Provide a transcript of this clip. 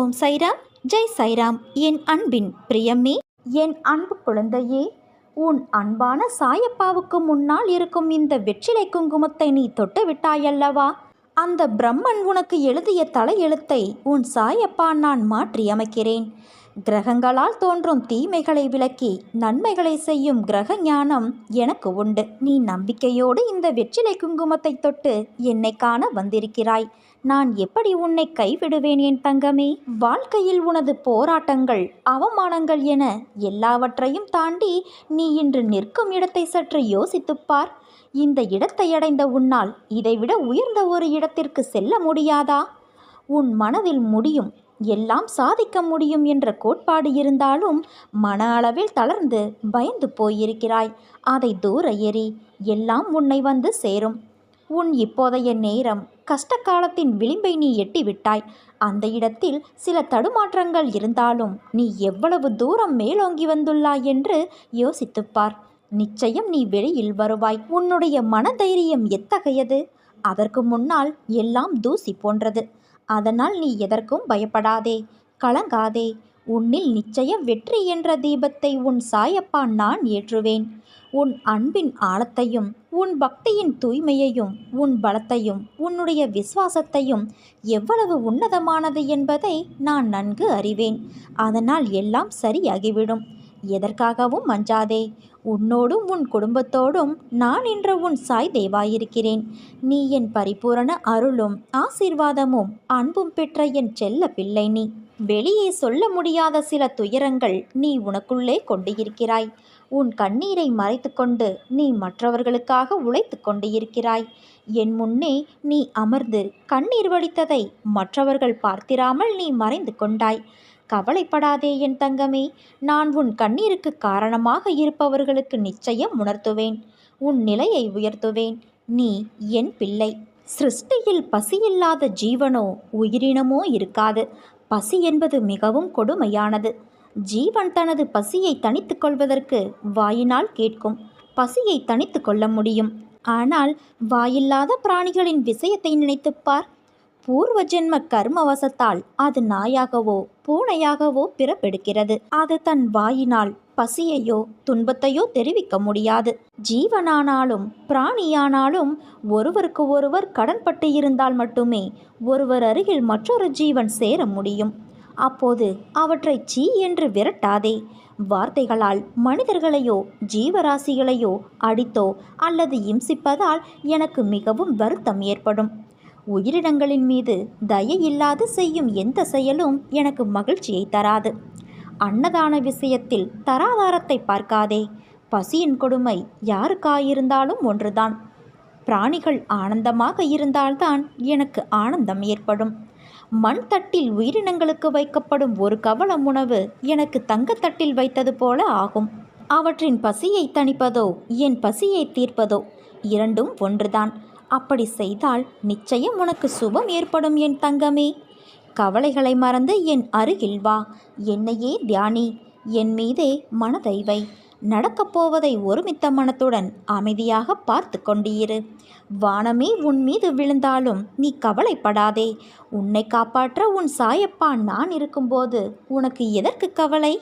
ஓம் சைராம் ஜெய் சைராம். என் அன்பின் பிரியமே என் அன்பு குழந்தையே உன் அன்பான சாயப்பாவுக்கு முன்னால் இருக்கும் இந்த வெற்றிலை குங்குமத்தை நீ தொட்டு விட்டாயல்லவா? அந்த பிரம்மன் உனக்கு எழுதிய தலையெழுத்தை உன் சாயப்பா நான் மாற்றியமைக்கிறேன். கிரகங்களால் தோன்றும் தீமைகளை விலக்கி நன்மைகளை செய்யும் கிரக ஞானம் எனக்கு உண்டு. நீ நம்பிக்கையோடு இந்த வெற்றிலை குங்குமத்தை தொட்டு என்னை காண வந்திருக்கிறாய். நான் எப்படி உன்னை கைவிடுவேன் என் தங்கமே? வாழ்க்கையில் உனது போராட்டங்கள் அவமானங்கள் என எல்லாவற்றையும் தாண்டி நீ இன்று நிற்கும் இடத்தை சற்று யோசித்துப்பார் இந்த இடத்தை அடைந்த உன்னால் இதைவிட உயர்ந்த ஒரு இடத்திற்கு செல்ல முடியாதா? உன் மனதில் முடியும் எல்லாம் சாதிக்க முடியும் என்ற கோட்பாடு இருந்தாலும் மன அளவில் தளர்ந்து பயந்து போயிருக்கிறாய். அதை தூர எறி எல்லாம் உன்னை வந்து சேரும். உன் இப்போதைய நேரம் கஷ்ட காலத்தின் விளிம்பை நீ எட்டிவிட்டாய். அந்த இடத்தில் சில தடுமாற்றங்கள் இருந்தாலும் நீ எவ்வளவு தூரம் மேலோங்கி வந்துள்ளாய் என்று யோசித்துப்பார் நிச்சயம் நீ வெளியில் வருவாய். உன்னுடைய மனதைரியம் எத்தகையது? அதற்கு முன்னால் எல்லாம் தூசி போன்றது. அதனால் நீ எதற்கும் பயப்படாதே கலங்காதே. உன்னில் நிச்சயம் வெற்றி என்ற தீபத்தை உன் சாயப்பா நான் ஏற்றுவேன். உன் அன்பின் ஆழத்தையும் உன் பக்தியின் தூய்மையையும் உன் பலத்தையும் உன்னுடைய விசுவாசத்தையும் எவ்வளவு உன்னதமானது என்பதை நான் நன்கு அறிவேன். அதனால் எல்லாம் சரியாகிவிடும். எதற்காகவும் அஞ்சாதே. உன்னோடும் உன் குடும்பத்தோடும் நான் இன்று உன் சாய் தேவாயிருக்கிறேன். நீ என் பரிபூரண அருளும் ஆசீர்வாதமும் அன்பும் பெற்ற என் செல்ல பிள்ளை நீ. வெளியே சொல்ல முடியாத சில துயரங்கள் நீ உனக்குள்ளே கொண்டு இருக்கிறாய் உன் கண்ணீரை மறைத்து கொண்டு நீ மற்றவர்களுக்காக உழைத்து கொண்டு இருக்கிறாய் என் முன்னே நீ அமர்ந்து கண்ணீர் வடித்ததை மற்றவர்கள் பார்த்திராமல் நீ மறைந்து கொண்டாய். கவலைப்படாதே என் தங்கமே நான் உன் கண்ணீருக்கு காரணமாக இருப்பவர்களுக்கு நிச்சயம் உணர்த்துவேன். உன் நிலையை உயர்த்துவேன். நீ என் பிள்ளை. சிருஷ்டியில் பசியில்லாத ஜீவனோ உயிரினமோ இருக்காது. பசி என்பது மிகவும் கொடுமையானது. ஜீவன் தனது பசியை தணித்து கொள்வதற்கு வாயினால் கேட்கும். பசியை தணித்து கொள்ள முடியும். ஆனால் வாயில்லாத பிராணிகளின் விஷயத்தை நினைத்துப்பார் பூர்வ ஜென்ம கர்மவசத்தால் அது நாயாகவோ பூனையாகவோ பிறப்பெடுக்கிறது. அது தன் வாயினால் பசியையோ துன்பத்தையோ தெரிவிக்க முடியாது. ஜீவனானாலும் பிராணியானாலும் ஒருவருக்கு ஒருவர் கடன்பட்டு இருந்தால் மட்டுமே ஒருவர் அருகில் மற்றொரு ஜீவன் சேர முடியும். அப்போது அவற்றை சீ என்று விரட்டாதே. வார்த்தைகளால் மனிதர்களையோ ஜீவராசிகளையோ அடித்தோ அல்லது இம்சிப்பதால் எனக்கு மிகவும் வருத்தம் ஏற்படும். உயிரினங்களின் மீது தயையில்லாது செய்யும் எந்த செயலும் எனக்கு மகிழ்ச்சியை தராது. அன்னதான விஷயத்தில் தராதாரத்தை பார்க்காதே. பசியின் கொடுமை யாருக்காயிருந்தாலும் ஒன்றுதான். பிராணிகள் ஆனந்தமாக இருந்தால்தான் எனக்கு ஆனந்தம் ஏற்படும். மண் தட்டில் உயிரினங்களுக்கு வைக்கப்படும் ஒரு கவளம் உணவு எனக்கு தங்கத்தட்டில் வைத்தது போல ஆகும். அவற்றின் பசியை தணிப்பதோ என் பசியை தீர்ப்பதோ இரண்டும் ஒன்றுதான். அப்படி செய்தால் நிச்சயம் உனக்கு சுபம் ஏற்படும் என் தங்கமே. கவலைகளை மறந்து என் அருகில் வா. என்னையே தியானி. என் மீதே மனதைவை. நடக்கப் போவதை ஒருமித்த மனத்துடன் அமைதியாக பார்த்து கொண்டிரு. வானமே உன் மீது விழுந்தாலும் நீ கவலைப்படாதே. உன்னை காப்பாற்ற உன் சாயப்பா நான் இருக்கும்போது உனக்கு எதற்கு கவலை?